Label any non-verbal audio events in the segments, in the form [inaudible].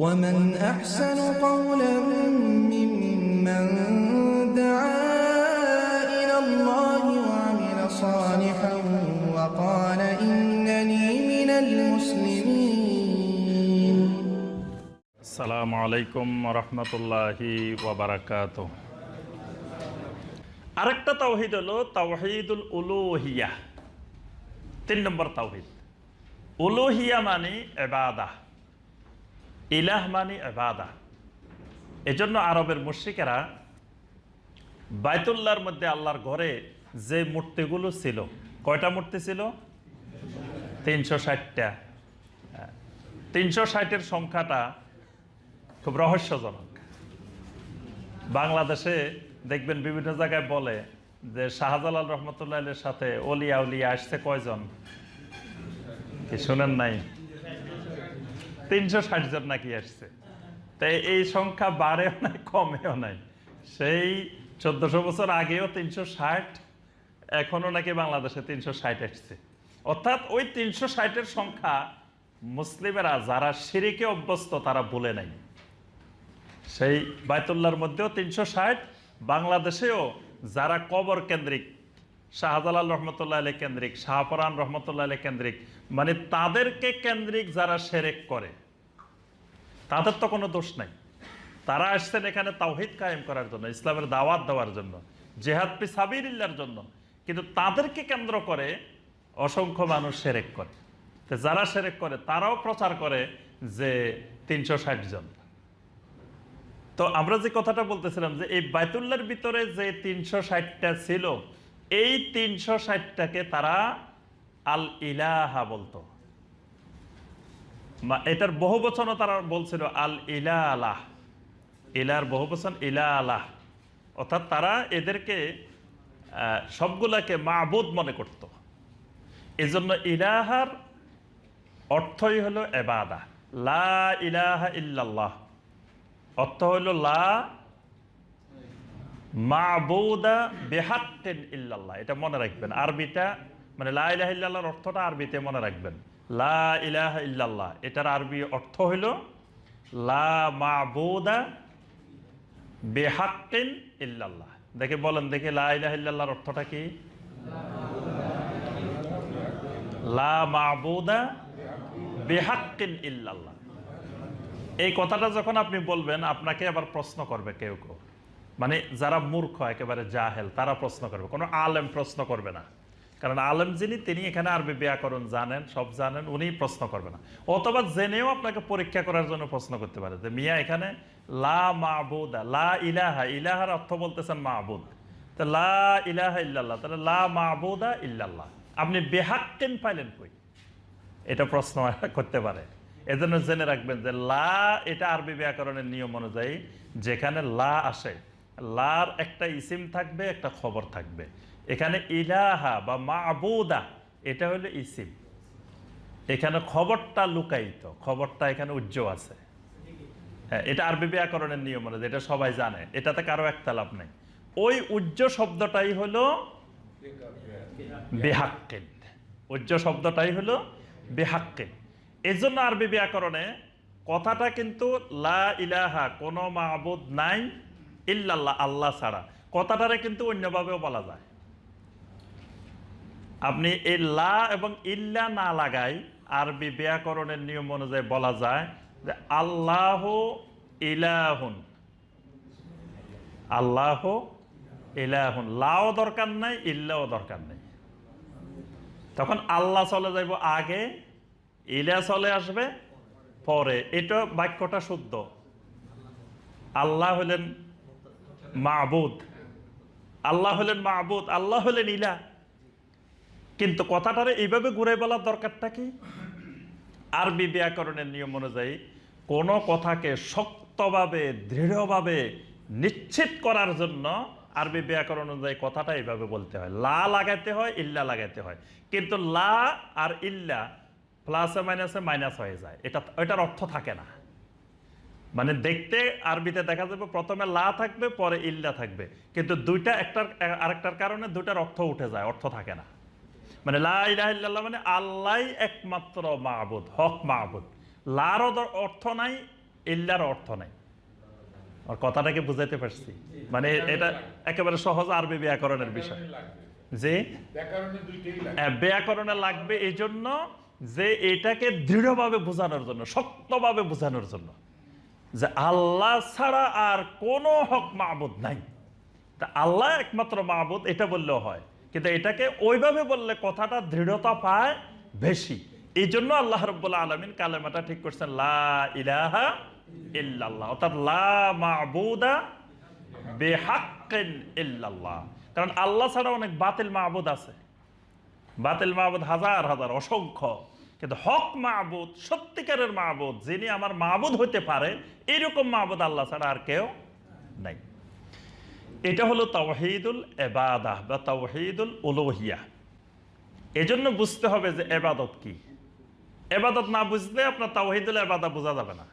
ومن أحسن قولا ممن دعا إلى الله وعمل صالحا وقال إنني من المسلمين আসসালামু আলাইকুম রহমতুল্লাহি ওবরাকাত আরেকটা তাওহিদ হলো তাওহিদুল উলুহিয়া তিন নম্বর তাওহিদ উলুহিয়া মানে এবাদা ইলাহ মানে এবাদা এজন্য আরবের মুর্শিকেরা বাইতুল্লাহর মধ্যে আল্লাহর ঘরে যে মূর্তিগুলো ছিল, কয়টা মূর্তি ছিল? তিনশো ষাটটা। তিনশো ষাটের সংখ্যাটা খুব রহস্যজনক। বাংলাদেশে দেখবেন বিভিন্ন জায়গায় বলে যে শাহজালাল রহমতুল্লাহের সাথে অলিয়া উলিয়া আসছে কয়জন? কি শুনেন নাই? তিনশো ষাট জন নাকি আসছে। তাই এই সংখ্যা বাড়েও নাই, কমেও নাই। সেই চোদ্দশো বছর আগেও তিনশো ষাট এখনও নাকি বাংলাদেশে তিনশো ষাট আসছে। অর্থাৎ ওই তিনশো ষাটের সংখ্যা মুসলিমেরা, যারা সিরিকে অভ্যস্ত, তারা ভুলে নাই। সেই বায়তুল্লার মধ্যেও তিনশো ষাট, বাংলাদেশেও যারা কবর কেন্দ্রিক, শাহজালাল রহমতুল্লাহ আলী কেন্দ্রিক শাহপরান রহমতুল্লাহ আলী কেন্দ্রিক মানে তাদেরকে কেন্দ্রিক যারা সেরেক করে তাদের তো কোনো দোষ নাই। তারা আসছেন এখানে তাওহিদ কায়েম করার জন্য, ইসলামের দাওয়াত দেওয়ার জন্য, জেহাদ পি সাবিরিল্লার জন্য। কিন্তু তাদেরকে কেন্দ্র করে অসংখ্য মানুষ সেরেক করে। তো যারা সেরেক করে, তারাও প্রচার করে যে তিনশো ষাট জন। তো আমরা যে কথাটা বলতেছিলাম যে এই বাইতুল্লার ভিতরে যে তিনশো ষাটটা ছিল, এই তিনশো ষাটটাকে তারা আল ইলাহা বলতো। এটার বহু বচনও তারা বলছিল, আল ইলা আলাহ ইলার বহু বচন ইলা আলাহ অর্থাৎ তারা এদেরকে সবগুলাকে মাবুদ মনে করত। এজন্য ইলাহার অর্থই হলো এবাদা। লা ইলাহা ইল্লাল্লাহ। অর্থ হইল লা মাবুদা বেহাক্কেন ইল্লাল্লাহ। এটা মনে রাখবেন। আরবিটা মানে লা ইলাহা ইল্লাল্লাহর অর্থটা আরবিতে মনে রাখবেন। লা ইলাহা ইল্লাল্লাহ। এটার আরবি অর্থ হইল, লা মাবুদা বেহাক্কেন ইল্লাল্লাহ। দেখে বলেন, দেখে লা ইলাহা ইল্লাল্লাহর অর্থটা কি? লা মাবুদা বেহাক্কিন ইল্লাল্লাহ। এই কথাটা যখন আপনি বলবেন, আপনাকে আবার প্রশ্ন করবে কেউ কেউ। মানে যারা মূর্খ, একেবারে জাহেল, তারা প্রশ্ন করবে। কোনো আলেম প্রশ্ন করবে না। কারণ আলেম যিনি, তিনি এখানে আরবি ব্যাকরণ জানেন, সব জানেন, উনি প্রশ্ন করবে না। অথবা জেনেও আপনাকে পরীক্ষা করার জন্য প্রশ্ন করতে পারে যে, মিয়া এখানে লা মাহবুদা লা ইলাহা, ইলাহার অর্থ বলতেছেন মাহবুদ তো লা ইলাহা ইল্লাল্লাহ, তাহলে লা মাহবুদা ইল্লাল্লাহ। আপনি বেহাক্কেন পাইলেন কই? এটা প্রশ্ন [laughs] করতে পারে। এজন্য জেনে রাখবেন যে, লা এটা আরবি ব্যাকরণের নিয়ম অনুযায়ী যেখানে লা আসে, লার একটা ইসিম থাকবে, একটা খবর থাকবে। এখানে ইলাহা বা মাবুদা, এটা হলো ইসিম। এখানে খবরটা লুকায়িত, খবরটা এখানে উজ্জ্ব আছে। হ্যাঁ এটা আরবি ব্যাকরণের নিয়ম অনুযায়ী, এটা সবাই জানে। এটাতে কারও একটা লাভ নেই। ওই উজ্জ্ব শব্দটাই হলো বেহাক্কেন। উজ্জ্ব শব্দটাই হলো বেহাক্কেন। এই জন্য আরবি ব্যাকরণে কথাটা কিন্তু লা ইলাহা, কোনো মাহবুদ নাই, ইল্লাল্লাহ, আল্লাহ ছাড়া। কথাটারে কিন্তু অন্যভাবেও বলা যায়। আপনি এই লা এবং ইল্লা না লাগাই আরবি ব্যাকরণের নিয়ম অনুযায়ী বলা যায় যে আল্লাহ ইলাহুন। আল্লাহ ইলাহুন। লাও দরকার নাই, ইল্লাও দরকার নেই। তখন আল্লাহ চলে যাইব আগে, ইলা চলে আসবে পরে। এটা বাক্যটা শুদ্ধ। আল্লাহ হলেন মাহবুদ আল্লাহ হলেন মাহবুদ আল্লাহ হলেন ইলা। কিন্তু কথাটারে এইভাবে ঘুরে বলার দরকারটা কি? আরবি ব্যাকরণের নিয়ম অনুযায়ী কোনো কথাকে শক্তভাবে, দৃঢ়ভাবে নিশ্চিত করার জন্য আরবি ব্যাকরণ অনুযায়ী কথাটা এইভাবে বলতে হয়। লা লাগাইতে হয়, ইল্লা লাগাইতে হয়। কিন্তু লা আর ইল্লা প্লাসে, মাইনাসে, মাইনাস হয়ে যায়। এটা, এটার অর্থ থাকে না। মানে দেখতে আরবিতে দেখা যাবে প্রথমে লা থাকবে, পরে ইল্লা থাকবে। কিন্তু দুইটা একটার, আরেকটার কারণে দুইটার অর্থ উঠে যায়, অর্থ থাকে না। মানে লা ইলাহা ইল্লাল্লাহ মানে আল্লাহ একমাত্র মাহবুদ হক মাহবুদ লারও অর্থ নাই ইল্লার অর্থ নাই। আর কথাটাকে বুঝাইতে পারছি। মানে এটা একেবারে সহজ আরবি ব্যাকরণের বিষয়। যে আহ, ব্যাকরণে লাগবে এই জন্য যে এটাকে দৃঢ়ভাবে বোঝানোর জন্য শক্তভাবে বোঝানোর জন্য। যে আল্লাহ ছাড়া আর কোনো হক মাহবুদ নাই। তা আল্লাহ একমাত্র মাহবুদ এটা বললেও হয়। কিন্তু এটাকে ওইভাবে বললে কথাটা দৃঢ়তা পায় বেশি। এই জন্য আল্লাহ রব্বুল্লা আলমিন কালেমাটা ঠিক করছেন, লা ইলাহা অর্থাৎ লা কারণ আল্লাহ ছাড়া অনেক বাতিল মাহবুদ আছে। বাতিল মাহবুদ হাজার হাজার, অসংখ্য। কিন্তু হক মাহবুদ সত্যিকারের মাহবুদ যিনি আমার মাহবুদ হতে পারে, এইরকম মাহবুদ আল্লাহ ছাড়া আর কেউ নাই। এটা হলো তাওহিদুল এবাদাহ বা তাওহিদুল উলোহিয়া। এজন্য বুঝতে হবে যে এবাদত কি। এবাদত না বুঝলে আপনার তাওহিদুল এবাদা বোঝা যাবে না।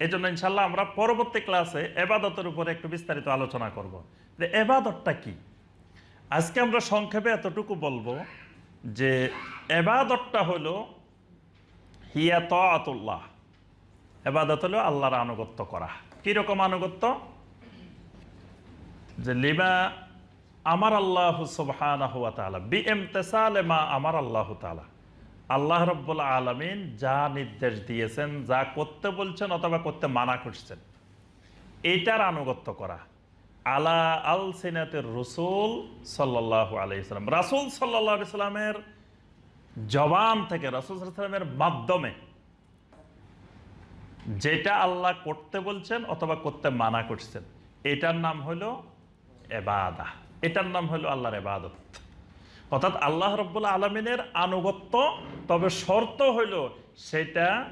এই জন্য ইনশাল্লাহ আমরা পরবর্তী ক্লাসে এবাদতের উপরে একটু বিস্তারিত আলোচনা করব যে এবাদতটা কি। আজকে আমরা সংক্ষেপে এতটুকু বলব যে এবাদতটা হলো হিয়া তাতুল্লাহ এবাদত হলো আল্লাহর আনুগত্য করা। কীরকম আনুগত্য? যে লিমা আমার আল্লাহ তাআলা বি ইমতিসালে মা আমার আল্লাহ তাআলা। আল্লাহ রব্বুল আলামিন যা নির্দেশ দিয়েছেন, যা করতে বলছেন অথবা করতে মানা করছেন এইটার আনুগত্য করা। আলা আল সিনাতের রসুল সাল্লাহ আলাইসালাম রাসুল সাল্লাহ সাল্লামের জবান থেকে, রাসুল সাল্লামের মাধ্যমে, যেটা আল্লাহ করতে বলছেন অথবা করতে মানা করছেন, এটার নাম হলো এবাদা। এটার নাম হলো আল্লাহর এবাদত। অর্থাৎ আল্লাহ রব্বুল আলমিনের আনুগত্য, তবে শর্ত হইল সেটা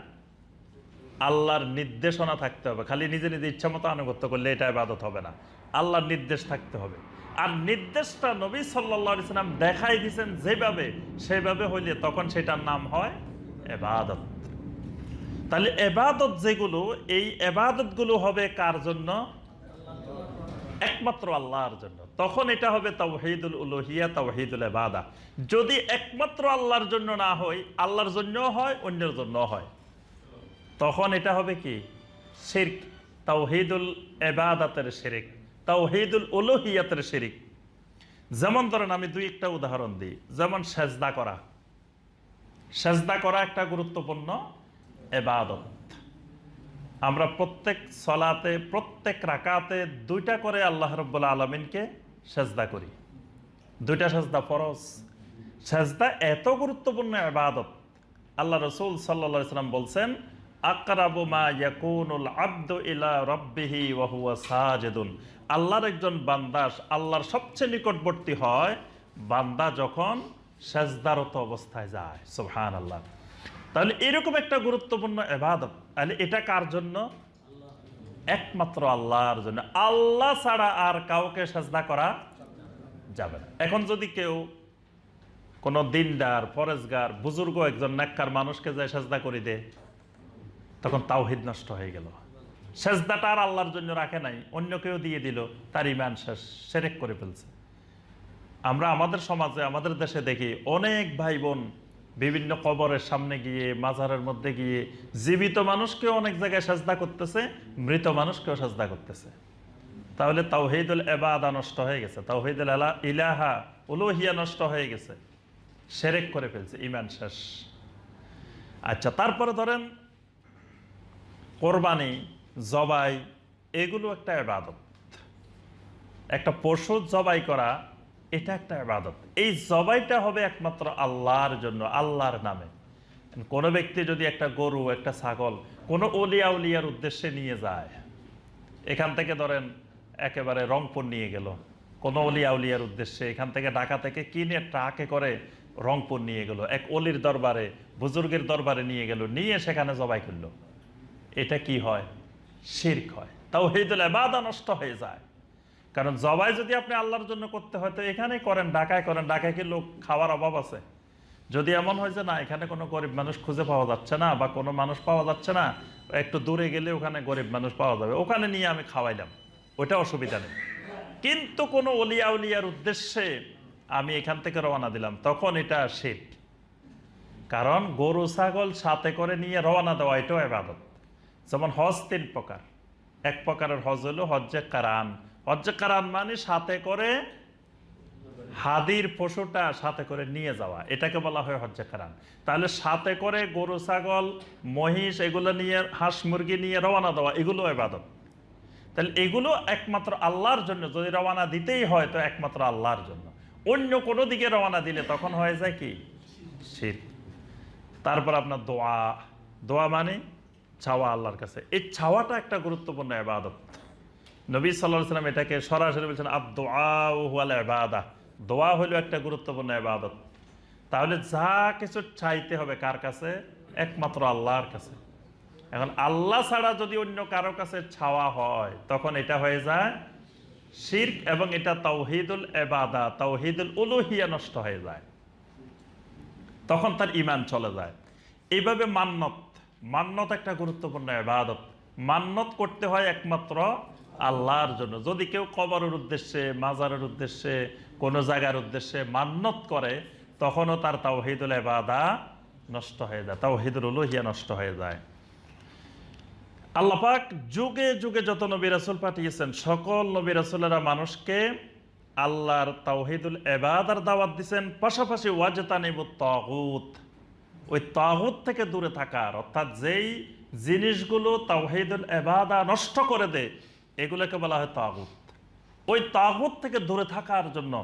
আল্লাহর নির্দেশনা থাকতে হবে। খালি নিজে নিজে ইচ্ছা মতো আনুগত্য করলে এটা এবাদত হবে না। আল্লাহর নির্দেশ থাকতে হবে। আর নির্দেশটা নবী সাল্লা সাল্লাম দেখাই দিয়েছেন যেভাবে, সেভাবে হইলে তখন সেটার নাম হয় এবাদত। তাহলে এবাদত যেগুলো, এই এবাদতগুলো হবে কার জন্য? একমাত্র আল্লাহর জন্য। তখন এটা হবে তাওহিদুল উলুহিয়া, তাওহিদুল এবাদা যদি একমাত্র আল্লাহর জন্য না হয়, আল্লাহর জন্যও হয়, অন্যের জন্য হয়। তখন এটা হবে কি? শিরক। তাওহিদুল এবাদাতের শিরিক। তাওহিদুল উলুহিয়াতের শিরিক। যেমন ধরেন আমি দুই একটা উদাহরণ দিই। যেমন সেজদা করা। সেজদা করা একটা গুরুত্বপূর্ণ এবাদত আমরা প্রত্যেক সলাতে, প্রত্যেক রাকাতে দুইটা করে আল্লাহ রব্বুল আলমিনকে সেজদা করি। দুইটা সেজদা ফরজ। সেজদা এত গুরুত্বপূর্ণ এবাদত আল্লাহ রসুল সাল্লা সাল্লাম বলছেন, আকরাবু মা ইয়াকুনুল আব্দু ইলা রব্বিহি ওয়া সাজিদুন। আল্লাহর একজন বান্দাস আল্লাহর সবচেয়ে নিকটবর্তী হয় বান্দা যখন সেজদারত অবস্থায় যায়। সুবহান আল্লাহ তাহলে এরকম একটা গুরুত্বপূর্ণ এবাদত তাহলে এটা কার জন্য? একমাত্র আল্লাহর জন্য। আল্লাহ ছাড়া আর কাউকে সাজদা করা যাবে না। এখন যদি কেউ কোনো দিনদার ফরেজগার বুজুর্গ একজন নেককার মানুষকে যায় সাজদা করে দে, তখন তাওহিদ নষ্ট হয়ে গেল। সেজদাটা আর আল্লাহর জন্য রাখে নাই, অন্য কেউ দিয়ে দিল, তার ইমান শেষ, সেরেক করে ফেলছে। আমরা আমাদের সমাজে, আমাদের দেশে দেখি অনেক ভাই বোন বিভিন্ন কবরের সামনে গিয়ে, মাজারের মধ্যে গিয়ে জীবিত মানুষকেও অনেক জায়গায় সাজদা করতেছে, মৃত মানুষকেও সাজদা করতেছে। তাহলে তাওহিদুল এবাদা নষ্ট হয়ে গেছে। তাওহিদুল আলা ইলাহা উলোহিয়া নষ্ট হয়ে গেছে। সেরেক করে ফেলছে ইমান শেষ। আচ্ছা তারপরে ধরেন, কোরবানি, জবাই, এগুলো একটা এবাদত একটা পশু জবাই করা এটা একটা এবাদত এই জবাইটা হবে একমাত্র আল্লাহর জন্য, আল্লাহর নামে। কোনো ব্যক্তি যদি একটা গরু, একটা ছাগল, কোনো অলিয়া উলিয়ার উদ্দেশ্যে নিয়ে যায়, এখান থেকে ধরেন একেবারে রংপুর নিয়ে গেল, কোনো অলিয়া উলিয়ার উদ্দেশ্যে, এখান থেকে ঢাকা থেকে কিনে ট্রাকে করে রংপুর নিয়ে গেল, এক অলির দরবারে, বুজুর্গের দরবারে নিয়ে গেল, নিয়ে সেখানে জবাই করল। এটা কি হয়? শির্ক হয়। তাও হেদুল এবাদা নষ্ট হয়ে যায়। কারণ জবাই যদি আপনি আল্লাহর জন্য করতে হয়, তো এখানে করেন, ঢাকায় করেন। ঢাকায় কি লোক খাওয়ার অভাব আছে? যদি এমন হয় যে না, এখানে কোনো গরিব মানুষ খুঁজে পাওয়া যাচ্ছে না বা কোনো মানুষ পাওয়া যাচ্ছে না, একটু দূরে গেলে ওখানে গরিব মানুষ পাওয়া যাবে। ওখানে নিয়ে আমি খাওয়াইলাম। ওটা অসুবিধা নেই। কিন্তু কোনো অলিয়া উলিয়ার উদ্দেশ্যে আমি এখান থেকে রওনা দিলাম। তখন এটা শীত কারণ গরু, ছাগল সাথে করে নিয়ে রওনা দেওয়া, এটাও এবাদত। যেমন হজ তিন প্রকার। এক প্রকারের হজ হলো হজ্জে কারান। হজ্জে কারান মানে সাথে করে হাদির পশুটা সাথে করে নিয়ে যাওয়া। এটাকে বলা হয় হজ্জে কারান তাহলে সাথে করে গরু, ছাগল, মহিষ, এগুলো নিয়ে, হাঁস, মুরগি নিয়ে রওনা দেওয়া, এগুলো এবাদত তাহলে এগুলো একমাত্র আল্লাহর জন্য। যদি রওনা দিতেই হয়, তো একমাত্র আল্লাহর জন্য। অন্য কোনো দিকে রওনা দিলে তখন হয়ে যায় কি? শীত তারপর আপনার দোয়া। দোয়া মানে ছাওয়া আল্লাহর কাছে। এই ছাওয়াটা একটা গুরুত্বপূর্ণ এবাদত নবী সাল্লাহ সাল্লাম এটাকে সরাসরি বলছেন আব দোয়া হুয়াল এবাদা দোয়া হলো একটা গুরুত্বপূর্ণ এবাদত তাহলে যা কিছু চাইতে হবে কার কাছে? একমাত্র আল্লাহর কাছে। এখন আল্লাহ ছাড়া যদি অন্য কারও কাছে ছাওয়া হয়, তখন এটা হয়ে যায় শির্ক এবং এটা তাওহিদুল এবাদা তাওহিদুল উলুহিয়া নষ্ট হয়ে যায়। তখন তার ইমান চলে যায়। এইভাবে মান্নত মান্নত একটা গুরুত্বপূর্ণ এবাদত মান্নত করতে হয় একমাত্র আল্লাহর জন্য। যদি কেউ কবরের উদ্দেশ্যে, মাজারের উদ্দেশ্যে, কোনো জায়গার উদ্দেশ্যে মান্নত করে, তখনও তার তাওহিদুল এবাদা নষ্ট হয়ে যায়, তাওহিদুল উলুহিয়া নষ্ট হয়ে যায়। আল্লাপাক যুগে যুগে যত নবী রাসুল পাঠিয়েছেন, সকল নবী রাসুলেরা মানুষকে আল্লাহর তাওহিদুল এবাদার দাওয়াত দিচ্ছেন পাশাপাশি ওয়াজতানিবুত তাগুত। ওই তাগুত থেকে দূরে থাকার, অর্থাৎ যেই জিনিসগুলো তাওহিদুল এবাদা নষ্ট করে দেয় এগুলোকে বলা হয় তাগুত। ওই তাগুত থেকে দূরে থাকার জন্য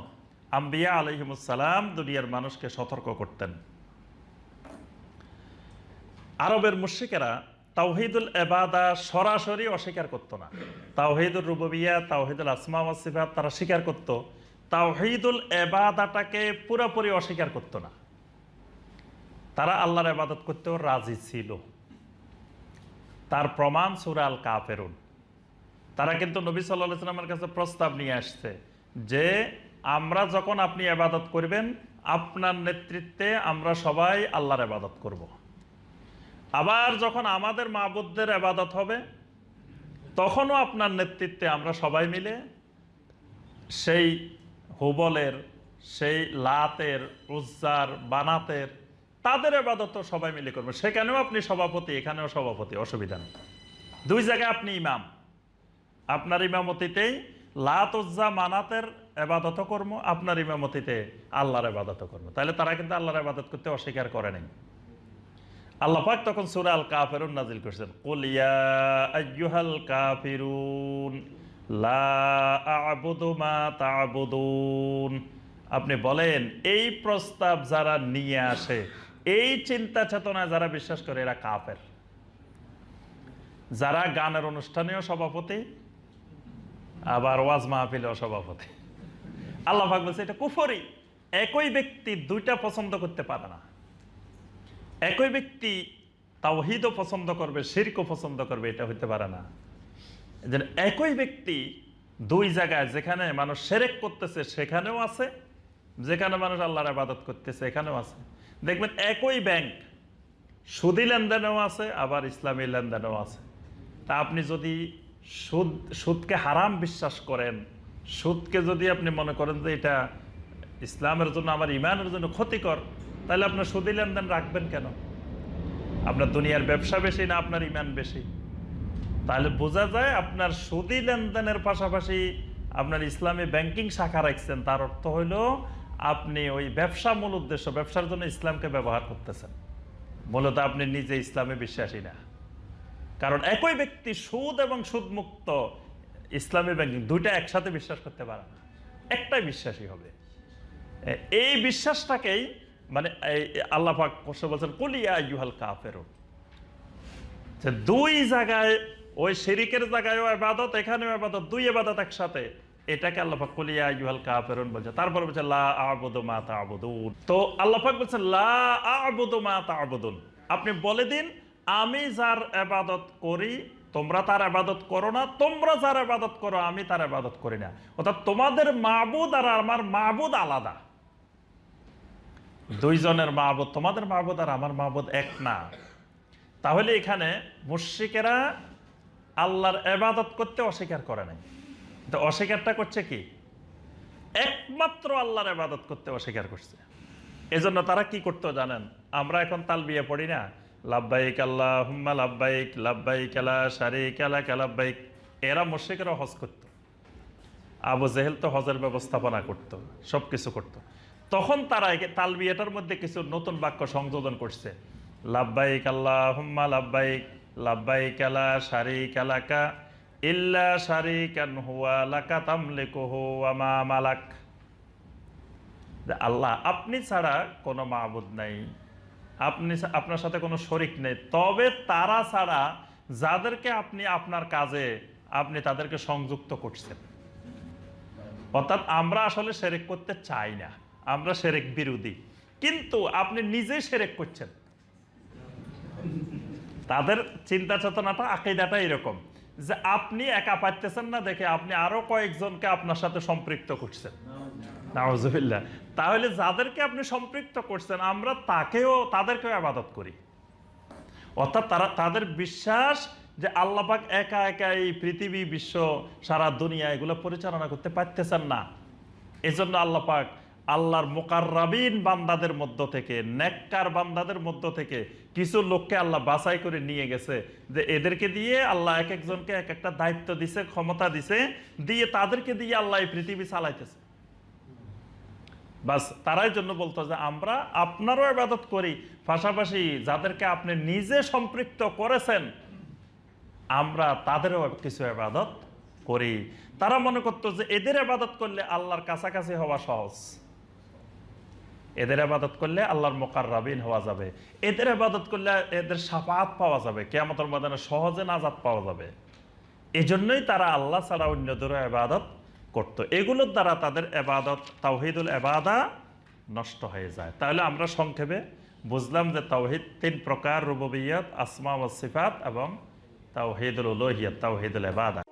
আম্বিয়া আলহিমুসালাম দুনিয়ার মানুষকে সতর্ক করতেন। আরবের মুশিকেরা তাওহিদুল এবাদা সরাসরি অস্বীকার করত না। তাওহিদুল রুববিয়া, তাওহিদুল আসমা ওয়াসিফাত তারা স্বীকার করত। তাওহিদুল এবাদাটাকে পুরোপুরি অস্বীকার করত না। তারা আল্লাহর এবাদত করতেও রাজি ছিল। তার প্রমাণ সুরা আল কাফেরুন তারা কিন্তু নবী সাল্লাহ সাল্লামের কাছে প্রস্তাব নিয়ে আসছে যে আমরা যখন আপনি এবাদত করবেন, আপনার নেতৃত্বে আমরা সবাই আল্লাহর এবাদত করব। আবার যখন আমাদের মা মাবুদদের এবাদত হবে, তখনও আপনার নেতৃত্বে আমরা সবাই মিলে সেই হুবলের, সেই লাতের, উজ্জার, বানাতের, তাদের এবাদত সবাই মিলে করবে। সেখানেও আপনি সভাপতি, এখানেও সভাপতি, অসুবিধা নেই। দুই জায়গায় আপনি ইমাম। আপনার ইমামতিতেই লাত উজ্জা মানাতের এবাদত কর্ম, আপনার ইমামতিতে আল্লাহর এবাদত কর্ম। তাহলে তারা কিন্তু আল্লাহর এবাদত করতে অস্বীকার করে নাই। তখন সূরা আল কাফিরুন নাজিল করছেন আপনি বলেন, এই প্রস্তাব যারা নিয়ে আসে, এই চিন্তা চেতনা যারা বিশ্বাস করে, এরা কাফের। যারা গানের অনুষ্ঠানেও সভাপতি আবার ওয়াজ মাহফিলেও সভাপতি আল্লাহ পাক বলছে, এটা কুফরি। একই ব্যক্তি দুইটা পছন্দ করতে পারে না। একই ব্যক্তি তাওহিদও পছন্দ করবে, শিরকও পছন্দ করবে, এটা হইতে পারে না। যেন একই ব্যক্তি দুই জায়গায় যেখানে মানুষ সেরেক করতেছে, সেখানেও আছে। যেখানে মানুষ আল্লাহর আবাদত করতেছে, এখানেও আছে। দেখবেন একই ব্যাংক সুদি লেনদেনেও আছে, আবার ইসলামী লেনদেনেও আছে। তা আপনি যদি সুদ, সুদকে হারাম বিশ্বাস করেন। সুদকে যদি আপনি মনে করেন যে এটা ইসলামের জন্য, আমার ইমানের জন্য ক্ষতিকর, তাহলে আপনার সুদি লেনদেন রাখবেন কেন? আপনার দুনিয়ার ব্যবসা বেশি না আপনার ইমান বেশি। তাহলে বোঝা যায় আপনার সুদি লেনদেনের পাশাপাশি আপনার ইসলামী ব্যাংকিং শাখা রাখছেন। তার অর্থ হইল আপনি ওই ব্যবসা মূল উদ্দেশ্য, ব্যবসার জন্য ইসলামকে ব্যবহার করতেছেন। মূলত আপনি নিজে ইসলামে বিশ্বাসী না। কারণ একই ব্যক্তি সুদ এবং সুদ মুক্ত ইসলামী ব্যাংকিং দুইটা একসাথে বিশ্বাস করতে পারে না। একটাই বিশ্বাসী হবে। এই বিশ্বাসটাকেই মানে আল্লাহ পাক বসে বলছেন কুলিয়া ইউহাল কাফেরুন। যে দুই জায়গায়, ওই শিরিকের জায়গায়ও আবাদত এখানেও আবাদত দুই আবাদত একসাথে। এটাকে আল্লাহ পাক কুলিয়া ইউহাল কাফেরুন বলছে। তারপর বলছে, লা আবুদু মা তা'বুদুন। তো আল্লাহ পাক বলছেন, লা আবুদু মা তা'বুদুন। আপনি বলে দিন আমি যার আবাদত করি তোমরা তার আবাদত করো না, তোমরা যার আবাদত করো, আমি তার আবাদত করি না। অর্থাৎ তোমাদের মাবুদ আর আমার মাবুদ আলাদা। দুইজনের মাহবুদ তোমাদের মাহবুদ আর আমার মাহবুদ এক না। তাহলে এখানে মুশ্রিকেরা আল্লাহর এবাদত করতে অস্বীকার করে নাই। তো অস্বীকারটা করছে কি? একমাত্র আল্লাহর এবাদত করতে অস্বীকার করছে। এজন্য তারা কি করতো জানেন? আমরা এখন তাল বিয়ে পড়ি না। লাব্বাইক আল্লাহ হুম্মা লাব্বাইক লাব্বাইক আলা শারিক আলাক লাব্বাইক। এরা মুশরিকেরা হজ করত। আবু জেহেল তো হজের ব্যবস্থাপনা করত সব কিছু করত। তখন তারা তালবিয়াটার মধ্যে কিছু নতুন বাক্য সংযোজন করছে। লাব্বাইক আল্লাহ হুম্মা লাব্বাইক লাব্বাইক আলা শারিক আলাকা ইল্লা শারিকান হুয়া লাকা তামলিকুহু ওয়া মা মালাক। আল্লাহ, আপনি ছাড়া কোনো মাহবুদ নাই। আপনি আপনার সাথে কোনো শরিক নেই। তবে তারা ছাড়া যাদেরকে আপনি আপনার কাজে, আপনি তাদেরকে সংযুক্ত করছেন। অর্থাৎ আমরা আসলে সেরেক করতে চাই না। আমরা সেরেক বিরোধী। কিন্তু আপনি নিজেই সেরেক করছেন। তাদের চিন্তা চেতনাটা আকিদাটা এরকম যে আপনি একা পাচ্ছেন না দেখে আপনি আরও কয়েকজনকে আপনার সাথে সম্পৃক্ত করছেন। নাউজুবিল্লাহ। তাহলে যাদেরকে আপনি সম্পৃক্ত করছেন, আমরা তাকেও, তাদেরকেও আবাদত করি। অর্থাৎ তারা, তাদের বিশ্বাস যে আল্লাপাক একা একা এই পৃথিবী, বিশ্ব, সারা দুনিয়া এগুলো পরিচালনা করতে পারতেছেন না। এজন্য আল্লাপাক আল্লাহর মোকাররাবিন বান্দাদের মধ্য থেকে, নেককার বান্দাদের মধ্য থেকে কিছু লোককে আল্লাহ বাছাই করে নিয়ে গেছে যে এদেরকে দিয়ে আল্লাহ এক একজনকে এক একটা দায়িত্ব দিছে, ক্ষমতা দিছে, দিয়ে তাদেরকে দিয়ে আল্লাহ এই পৃথিবী চালাইতেছে। বাস তারাই জন্য বলতো যে আমরা আপনারও আবাদত করি, পাশাপাশি যাদেরকে আপনি নিজে সম্পৃক্ত করেছেন, আমরা তাদেরও কিছু আবাদত করি। তারা মনে করতো যে এদের আবাদত করলে আল্লাহর কাছাকাছি হওয়া সহজ। এদের আবাদত করলে আল্লাহর মোকার রাবিন হওয়া যাবে। এদের আবাদত করলে এদের সাফাত পাওয়া যাবে, কেয়ামতের ময়দানে সহজে নাজাত পাওয়া যাবে। এজন্যই তারা আল্লাহ ছাড়া অন্যদের আবাদত করত। এগুলোর দ্বারা তাদের এবাদত, তাওহিদুল এবাদা নষ্ট হয়ে যায়। তাহলে আমরা সংক্ষেপে বুঝলাম যে তাওহিদ তিন প্রকার, রুববিয়াত, আসমা ও সিফাত এবং তাওহিদুল উলোহিয়াত, তাওহিদুল এবাদা।